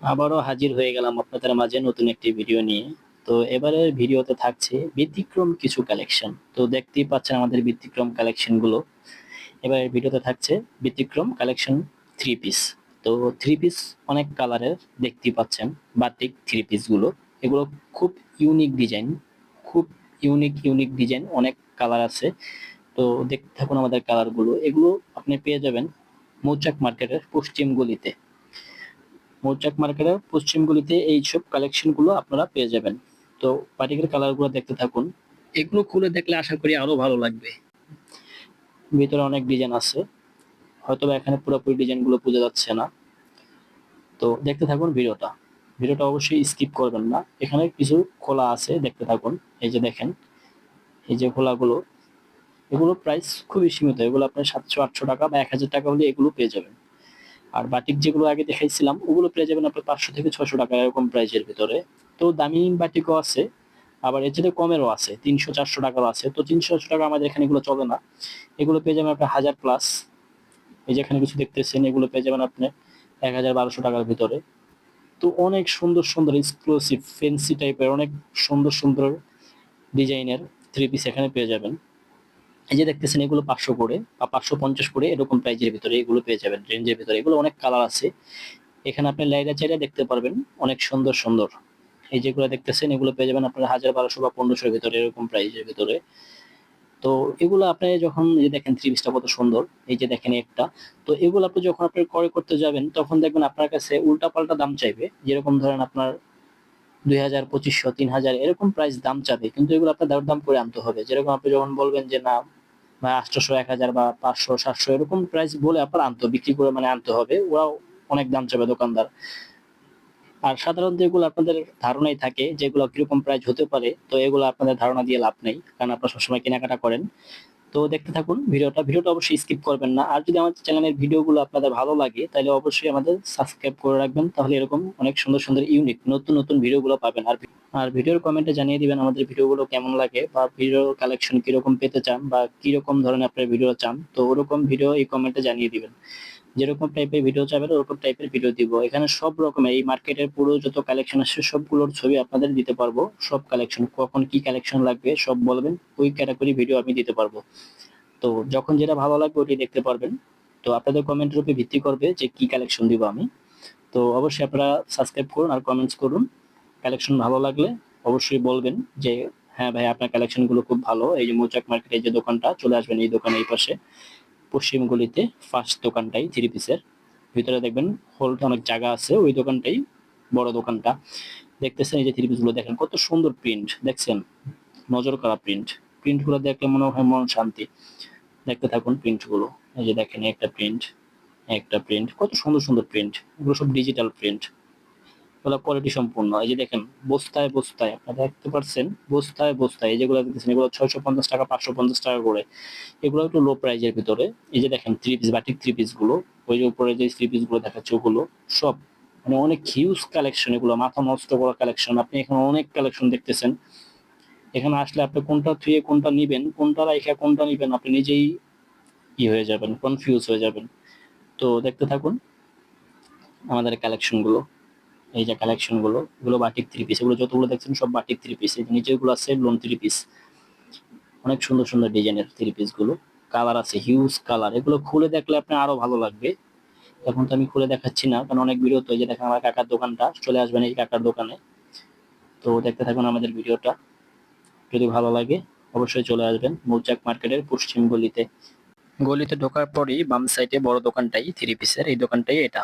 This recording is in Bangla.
আবারও হাজির হয়ে গেলাম আপনাদের মাঝে নতুন একটি ভিডিও নিয়ে। তো এবারের ভিডিওতে থাকছে ব্যতিক্রম কিছু কালেকশন তো দেখতেই পাচ্ছেন আমাদের ব্যতিক্রম কালেকশনগুলো। এবারের ভিডিওতে থাকছে ব্যতিক্রম কালেকশন থ্রি পিস তো থ্রি পিস অনেক কালারের দেখতেই পাচ্ছেন বাটিক থ্রি পিসগুলো। এগুলো খুব ইউনিক ডিজাইন খুব ইউনিক ইউনিক ডিজাইন অনেক কালার আছে। তো দেখতে থাকুন আমাদের কালারগুলো এগুলো আপনি পেয়ে যাবেন মৌচাক মার্কেটের পশ্চিম গলিতে। মৌচাক মার্কেটের পশ্চিম গলিতে এইসব কালেকশনগুলো আপনারা পেয়ে যাবেন। তো পার্টিকের কালারগুলো দেখতে থাকুন। এগুলো খুলে দেখলে আশা করি আরও ভালো লাগবে। ভিতরে অনেক ডিজাইন আছে। হয়তো এখানে পুরোপুরি ডিজাইনগুলো বোঝা যাচ্ছে না। তো দেখতে থাকুন ভিডিওটা। ভিডিওটা অবশ্যই স্কিপ করবেন না। এখানে কিছু খোলা আছে, দেখতে থাকুন। এই যে দেখেন, এই যে খোলাগুলো, এগুলো প্রাইস খুবই সীমিত। এগুলো আপনার সাতশো, আটশো টাকা বা এক হাজার টাকা হলে এগুলো পেয়ে যাবেন। আর বাটিক যেগুলো আগে দেখাইছিলাম, ওগুলো পেয়ে যাবেন আপনার পাঁচশো থেকে ছশো টাকা এরকম প্রাইসের ভিতরে। তো দামি বাটিকও আছে, আবার এর চেয়ে কমেরও আছে, তিনশো, চারশো টাকারও আছে। তো তিনশো, চারশো টাকা আমাদের এখানে এগুলো চলে না। এগুলো পেয়ে যাবেন আপনার হাজার প্লাস এই যেখানে কিছু দেখতেছেন, এগুলো পেয়ে যাবেন আপনি এক হাজার বারোশো টাকার ভিতরে। তো অনেক সুন্দর সুন্দর এক্সক্লুসিভ ফেন্সি টাইপের অনেক সুন্দর সুন্দর ডিজাইনের থ্রি পিস এখানে পেয়ে যাবেন। এই যে দেখতেছেন এগুলো পাঁচশো করে বা পাঁচশো পঞ্চাশ করে এরকম প্রাইজের ভিতরে এগুলো পেয়ে যাবেন রেঞ্জের ভিতরে। এগুলো অনেক কালার আছে। এখানে আপনি লাইরা চাইরা দেখতে পারবেন, অনেক সুন্দর সুন্দর। এই যেগুলো দেখতেছেন, এগুলো পেয়ে যাবেন আপনার হাজার বারোশো বা পনেরোশোর ভিতরে এরকম প্রাইজের ভিতরে। তো এগুলো আপনি যখন যে দেখেন থ্রি পিসটা কত সুন্দর, এই যে দেখেন একটা। তো এগুলো আপনি যখন আপনি ক্রয় করতে যাবেন, তখন দেখবেন আপনার কাছে উল্টা পাল্টা দাম চাইবে। যেরকম ধরেন আপনার দুই হাজার, পঁচিশশো, তিন হাজার, এরকম প্রাইস দাম চাবে। কিন্তু এগুলো আপনার দাম করে আনতে হবে। যেরকম আপনি যখন বলবেন যে না বা আটশোশো, এক হাজার বা পাঁচশো, সাতশো এরকম প্রাইস বলে আপনার আনতে বিক্রি করে মানে আনতে হবে। ওরাও অনেক দাম চাবে দোকানদার। আর সাধারণত এগুলো আপনাদের ধারণাই থাকে যেগুলো কীরকম প্রাইস হতে পারে, তো এগুলো আপনাদের ধারণা দিয়ে লাভ নেই, কারণ আপনারা সবসময় কেনাকাটা করেন। তো দেখতে থাকুন ভিডিওটা। ভিডিওটা অবশ্যই স্কিপ করবেন না। আর যদি আমাদের চ্যানেলের ভিডিওগুলো আপনাদের ভালো লাগে, তাহলে অবশ্যই আমাদের সাবস্ক্রাইব করে রাখবেন। তাহলে এরকম অনেক সুন্দর সুন্দর ইউনিক নতুন নতুন ভিডিওগুলো পাবেন। আর আর ভিডিওর কমেন্টে জানিয়ে দিবেন আমাদের ভিডিওগুলো কেমন লাগে বা ভিডিও কালেকশন কীরকম পেতে চান বা কীরকম ধরনের আপনার ভিডিও চান। তো ওরকম ভিডিও এই কমেন্টে জানিয়ে দিবেন। যেরকম টাইপের ভিডিও চাবেন ওরকম টাইপের ভিডিও দিব। এখানে সব রকমের, এই মার্কেটের পুরো যত কালেকশন আছে, সবগুলোর ছবি আপনাদের দিতে পারব। সব কালেকশন কখন কি কালেকশন লাগবে, সব বলবেন, ওই ক্যাটাগরি ভিডিও আমি দিতে পারব। তো যখন যেটা ভালো লাগবে, ওটি দেখতে পারবেন। তো আপনাদের কমেন্টের উপর ভিত্তি করবে যে কি কালেকশন দিব আমি। তো অবশ্যই আপনারা সাবস্ক্রাইব করুন আর কমেন্টস করুন। কালেকশন ভালো লাগলে অবশ্যই বলবেন যে হ্যাঁ ভাই, আপনার কালেকশনগুলো খুব ভালো। এই যে মৌচাক মার্কেট এই যে দোকানটা, চলে আসবেন এই দোকানে এই পাশে। পশ্চিম গলিতে ফার্স্ট দোকানটাই থ্রি পিসের ভিতরে দেখবেন হলটা অনেক জায়গা আছে, ওই দোকানটাই বড় দোকানটা। দেখতেছেন এই যে থ্রি পিসগুলো দেখেন কত সুন্দর প্রিন্ট দেখছেন? নজর করা প্রিন্ট প্রিন্টগুলো দেখলে মনে হয় মন শান্তি। দেখতে থাকুন প্রিন্টগুলো এই যে দেখেন একটা প্রিন্ট একটা প্রিন্ট কত সুন্দর সুন্দর প্রিন্ট এগুলো সব ডিজিটাল প্রিন্ট এগুলো কোয়ালিটি সম্পূর্ণ। এই যে দেখেন, বস্তায় বস্তায়, আপনারা দেখতে পাচ্ছেন বস্তায় বস্তায়, এই যেগুলো দেখতেছেন, এগুলো ছয়শো পঞ্চাশ টাকা, পাঁচশো পঞ্চাশ টাকা করে। এগুলো একটু লো প্রাইজের ভিতরে। এই যে দেখেন থ্রি পিস বাটিক থ্রি পিসগুলো, ওই যে উপরে যে থ্রি পিসগুলো দেখাচ্ছে, ওগুলো সব মানে অনেক হিউজ কালেকশন এগুলো, মাথা নষ্ট করা কালেকশন আপনি এখানে অনেক কালেকশন দেখতেছেন। এখানে আসলে আপনি কোনটা থুয়ে কোনটা নিবেন, কোনটা রাইখা, কোনটা নিবেন, আপনি নিজেই ই হয়ে যাবেন কনফিউজ হয়ে যাবেন। তো দেখতে থাকুন আমাদের কালেকশনগুলো। এই যে কালেকশনগুলো, এগুলো বাটিক থ্রি পিস এগুলো যতগুলো দেখছেন সব বাটিক থ্রি পিস এই নিচেগুলো আছে লোন থ্রি পিস অনেক সুন্দর সুন্দর ডিজাইনের থ্রি পিসগুলো। কালার আছে হিউজ কালার এগুলো খুলে দেখলে আপনার আরও ভালো লাগবে। এখন তো আমি খুলে দেখাচ্ছি না, কারণ অনেক ভিডিও তো এই যে দেখেন আমার কাকার দোকানটা, চলে আসবেন এই কাকার দোকানে। তো দেখতে থাকুন আমাদের ভিডিওটা। যদি ভালো লাগে, অবশ্যই চলে আসবেন মৌচাক মার্কেটের পশ্চিম গলিতে। গলিতে ঢোকার পরই বাম সাইডে বড় দোকানটাই থ্রি পিসের এই দোকানটাই এটা।